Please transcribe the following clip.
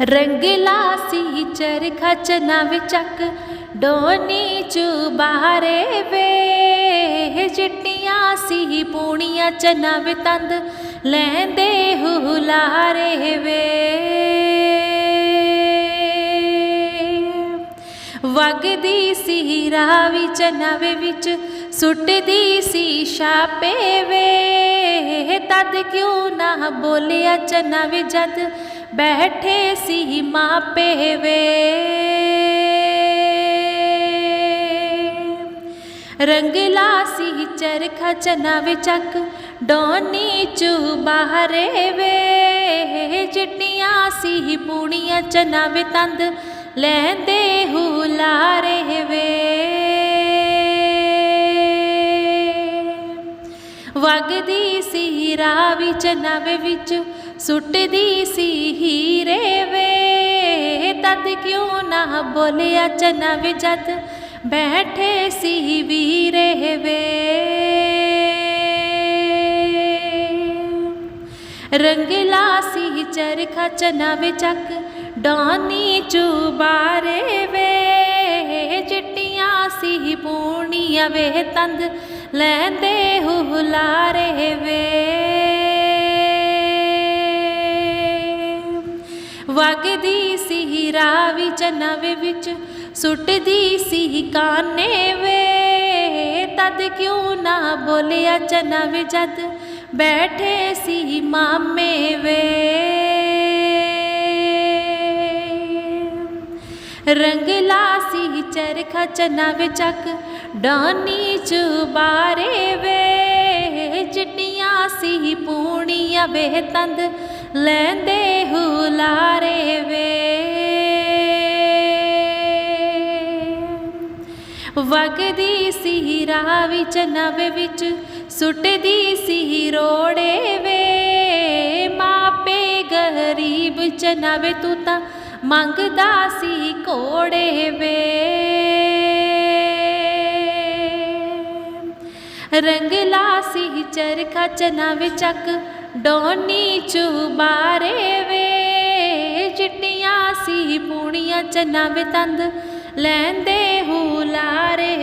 ਰੰਗਲਾ ਸੀ ਚਰਖਾ ਚਨਾ ਵਿਚਕ ਡੋਨੀ ਚ ਬਾਰੇ ਵੇ। ਚਿੱਟੀਆਂ ਸੀ ਪੂਣੀਆਂ ਚਨਾ ਵੇ ਤੰਦ ਲੈਂਦੇ ਹੁਲਾਰੇ ਵੇ। ਵਗਦੀ ਸੀ ਰਾਵੀ ਚਨਾਵੇ ਵਿੱਚ, ਸੁੱਟਦੀ ਸੀ ਛਾਪੇ ਵੇ। ਤਦ ਕਿਉਂ ਨਾ ਬੋਲਿਆ ਚਨਾਵੇ ਜਦ ਬੈਠੇ ਸੀ ਮਾਪੇ ਵੇ। ਰੰਗਲਾ ਸੀ ਚਰਖਾ ਚਨਾਵੇ ਚੱਕ ਡੋਨੀ ਚੂ ਬਾਹਰੇ ਵੇ। ਚਿੱਟੀਆਂ ਸੀ ਪੂਣੀਆਂ ਚਨਾਵੇ ਤੰਦ, ਲੈਂਦੇ ਹੁਲਾਰੇ ਵੇ। ਵਗਦੀ ਸੀ ਰਾਵੀ ਚਨਾਵੇ ਵਿੱਚ ਸੁੱਟਦੀ ਸੀ ਹੀਰੇ ਵੇ। ਤਦ ਕਿਉਂ ਨਾ ਬੋਲਿਆ ਚਨਾਵੇ ਜਦ ਬੈਠੇ ਸੀ ਵੀਰੇ ਵੇ। ਰੰਗਲਾ ਸੀ ਚਰਖਾ ਚਨਾਵੇ ਚੱਕ ਡਾਨੀ ਚੁਬਾਰੇ ਵੇ। ਚਿੱਟੀਆਂ ਸੀ ਪੂਣੀਆਂ ਵੇ ਤੰਦ ਲੈਂਦੇ ਹੁਲਾਰੇ ਵੇ। ਵਗਦੀ ਸੀ ਰਾਵੀ ਚਨਾਵੇ ਵਿੱਚ ਸੁੱਟਦੀ ਸੀ ਕਾਨੇ ਵੇ। ਤਦ ਕਿਉਂ ਨਾ ਬੋਲਿਆ ਚਨਵੇ ਜਦ ਬੈਠੇ ਸੀ ਮਾਮੇ ਵੇ। ਰੰਗਲਾ ਸੀ ਚਰਖਾ ਚਨਾਵੇ ਚੱਕ ਡਾਨੀ ਚੁਬਾਰੇ ਵੇ। ਚਿੱਟੀਆਂ ਸੀ ਪੂਣੀਆਂ ਵੇ ਤੰਦ ਲੈਂਦੇ ਹੁਲਾਰੇ ਵੇ। ਵਗਦੀ ਸੀ ਰਾਵੀ ਨਵ ਵਿੱਚ, ਸੁੱਟਦੀ ਸੀ ਰੋੜੇ ਵੇ। ਮਾਪੇ ਗਰੀਬ ਚਨਾਵੇ ਤੂੰ ਤਾਂ ਮੰਗਦਾ ਸੀ ਕੋੜੇ ਵੇ। ਰੰਗਲਾ ਸੀ ਚਰਖਾ ਚਨਾਵੇ ਚੱਕ ਡੋਨੀ ਚੁਬਾਰੇ ਵੇ। ਚਿੱਟੀਆਂ ਸੀ ਪੂਣੀਆਂ ਚਨਾਵੇ ਤੰਦ ਲੈਂਦੇ ਹੁਲਾਰੇ ਵੇ